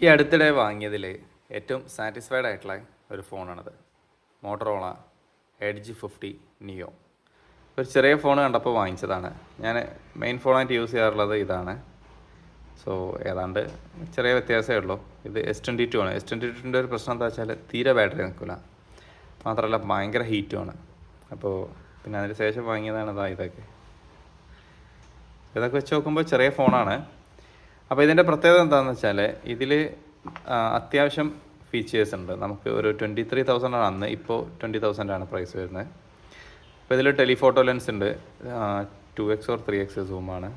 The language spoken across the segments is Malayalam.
ഈ അടുത്തിടെ വാങ്ങിയതിൽ ഏറ്റവും സാറ്റിസ്ഫൈഡ് ആയിട്ടുള്ള ഒരു ഫോണാണത്. മോട്ടറോള എഡ്ജ് ഫിഫ്റ്റി നിയോ ഒരു ചെറിയ ഫോൺ കണ്ടപ്പോൾ വാങ്ങിച്ചതാണ്. ഞാൻ മെയിൻ ഫോണായിട്ട് യൂസ് ചെയ്യാറുള്ളത് ഇതാണ്. സോ ഏതാണ്ട് ചെറിയ വ്യത്യാസമേ ഉള്ളൂ. ഇത് എസ് ട്വന്റി ടു ആണ്. എസ് ട്വന്റി ടുവിന്റെ ഒരു പ്രശ്നം എന്താ വെച്ചാൽ തീരെ ബാറ്ററി നിൽക്കില്ല മാത്രമല്ല ഭയങ്കര ഹീറ്റുമാണ് അപ്പോൾ പിന്നെ അതിന് ശേഷം വാങ്ങിയതാണ് ഇതാ ഇതൊക്കെ. ഇതൊക്കെ വെച്ച് നോക്കുമ്പോൾ ചെറിയ ഫോണാണ് അപ്പോൾ ഇതിന്റെ പ്രത്യേകത എന്താണെന്ന് വെച്ചാൽ ഇതിൽ അത്യാവശ്യം ഫീച്ചേഴ്സ് ഉണ്ട്. നമുക്ക് ഒരു ട്വന്റി ത്രീ തൗസൻഡ് ആണ് അന്ന്. ഇപ്പോൾ ട്വന്റി ആണ് പ്രൈസ് വരുന്നത്. അപ്പോൾ ഇതിൽ ടെലിഫോട്ടോ ലെൻസ് ഉണ്ട്. Two X or three X സൂമാണ്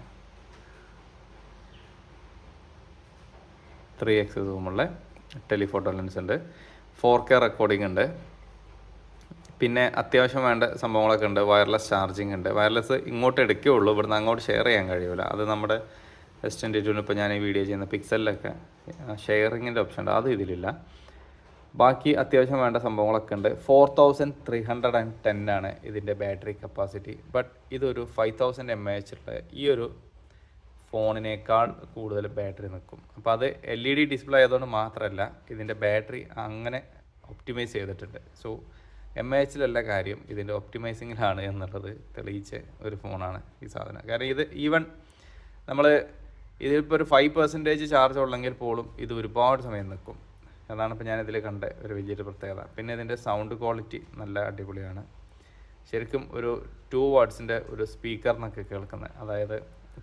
three X സൂമുള്ള ടെലിഫോട്ടോ ലെൻസ് ഉണ്ട്. ഫോർ കെ റെക്കോർഡിംഗ് ഉണ്ട്. പിന്നെ അത്യാവശ്യം വേണ്ട സംഭവങ്ങളൊക്കെ ഉണ്ട്. വയർലെസ് ചാർജിങ് ഉണ്ട്. വയർലെസ് ഇങ്ങോട്ട് എടുക്കുകയുള്ളൂ ഇവിടുന്ന് അങ്ങോട്ട് ഷെയർ ചെയ്യാൻ കഴിയില്ല അത് നമ്മുടെ ട്വന്റി ടുവിന് ഇപ്പോൾ ഞാൻ ഈ വീഡിയോ ചെയ്യുന്ന പിക്സലിലൊക്കെ ഷെയറിങ്ങിന്റെ ഓപ്ഷൻ ഉണ്ട്. അത് ഇതിലില്ല. ബാക്കി അത്യാവശ്യം വേണ്ട സംഭവങ്ങളൊക്കെ ഉണ്ട്. Four thousand three hundred and ten ആണ് ഇതിന്റെ ബാറ്ററി കപ്പാസിറ്റി ബട്ട് ഇതൊരു ഫൈവ് തൗസൻഡ് എം എച്ച് ഉള്ള ഈ ഒരു ഫോണിനേക്കാൾ കൂടുതൽ ബാറ്ററി നിൽക്കും. അപ്പോൾ അത് എൽ ഇ ഡി ഡിസ്പ്ലേ ആയതുകൊണ്ട് മാത്രമല്ല ഇതിന്റെ ബാറ്ററി അങ്ങനെ ഒപ്റ്റിമൈസ് ചെയ്തിട്ടുണ്ട്. സോ എം എ എച്ചിലല്ല കാര്യം ഇതിന്റെ ഒപ്റ്റിമൈസിങ്ങിലാണ് എന്നുള്ളത് തെളിയിച്ച ഒരു ഫോണാണ് ഈ സാധനം. കാരണം ഇത് ഈവൻ നമ്മൾ ഇതിലിപ്പോൾ ഒരു ഫൈവ് പെർസെന്റേജ് ചാർജ് ഉള്ളെങ്കിൽ പോലും ഇത് ഒരുപാട് സമയം നിൽക്കും അതാണ് ഇപ്പോൾ ഞാനിതിൽ കണ്ട ഒരു വലിയൊരു പ്രത്യേകത. പിന്നെ ഇതിന്റെ സൗണ്ട് ക്വാളിറ്റി നല്ല അടിപൊളിയാണ്. ശരിക്കും ഒരു ടു വാട്ട്സിന്റെ ഒരു സ്പീക്കറിനൊക്കെ കേൾക്കുന്ന അതായത്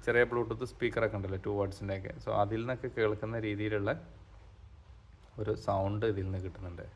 ചെറിയ ബ്ലൂടൂത്ത് സ്പീക്കറൊക്കെ ഉണ്ടല്ലോ ടു വാട്ട്സിന്റെയൊക്കെ സോ അതിൽ നിന്നൊക്കെ കേൾക്കുന്ന രീതിയിലുള്ള ഒരു സൗണ്ട് ഇതിൽ നിന്ന് കിട്ടുന്നുണ്ട്.